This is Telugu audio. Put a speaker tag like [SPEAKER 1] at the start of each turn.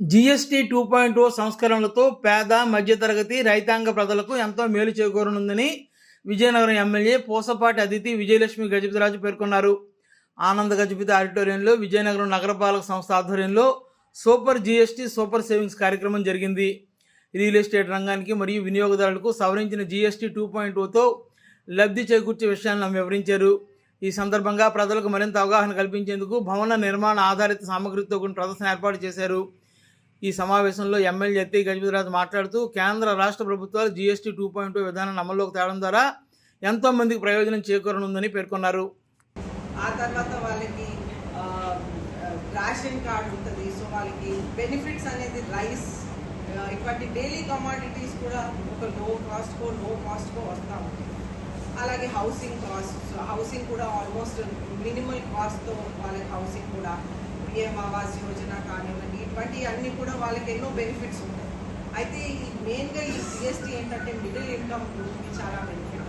[SPEAKER 1] జీఎస్టీ టూ పాయింట్ ఓ సంస్కరణలతో పేద మధ్యతరగతి రైతాంగ ప్రజలకు ఎంతో మేలు చేకూరనుందని విజయనగరం ఎమ్మెల్యే పూసపాటి అతిథి విజయలక్ష్మి గజపతిరాజు పేర్కొన్నారు. ఆనంద గజపతి ఆడిటోరియంలో విజయనగరం నగరపాలక సంస్థ ఆధ్వర్యంలో సూపర్ జీఎస్టీ సూపర్ సేవింగ్స్ కార్యక్రమం జరిగింది. రియల్ ఎస్టేట్ రంగానికి మరియు వినియోగదారులకు సవరించిన జీఎస్టీ టూ పాయింట్ ఓతో లబ్ధి చేకూర్చే విషయాలను ఆమె వివరించారు. ఈ సందర్భంగా ప్రజలకు మరింత అవగాహన కల్పించేందుకు భవన నిర్మాణ ఆధారిత సామగ్రితో కూడిన ప్రదర్శన ఏర్పాటు చేశారు. ఈ సమావేశంలో ఎమ్మెల్యే ఎత్తి గజపతిరాజు మాట్లాడుతూ కేంద్ర రాష్ట్ర ప్రభుత్వాలు జీఎస్టీ టూ పాయింట్ టూ విధానాన్ని అమల్లోకి తేవడం ద్వారా ఎంతో మందికి ప్రయోజనం చేకూరనుందని పేర్కొన్నారు.
[SPEAKER 2] ఆ తర్వాత వాళ్ళకి రేషన్ కార్డు ఉంటుంది. సో వాళ్ళకి బెనిఫిట్స్ అనేది రైస్ ఇటువంటి డైలీ కమాడిటీస్ కూడా ఒక లో కాస్ట్కో లో కాస్ట్కో వస్తూ ఉంటాయి. అలాగే హౌసింగ్ కాస్ట్ హౌసింగ్ కూడా ఆల్మోస్ట్ మినిమల్ కాస్ట్తో వాళ్ళకి హౌసింగ్ కూడా పిఎం ఆవాస్ యోజన కానివ్వండి ఇటువంటి అన్నీ కూడా వాళ్ళకి ఎన్నో బెనిఫిట్స్ ఉంటాయి. అయితే ఈ మెయిన్గా ఈ జిఎస్టీ ఏంటంటే మిడిల్ ఇన్కమ్ గ్రూప్కి చాలా బెనిఫిట్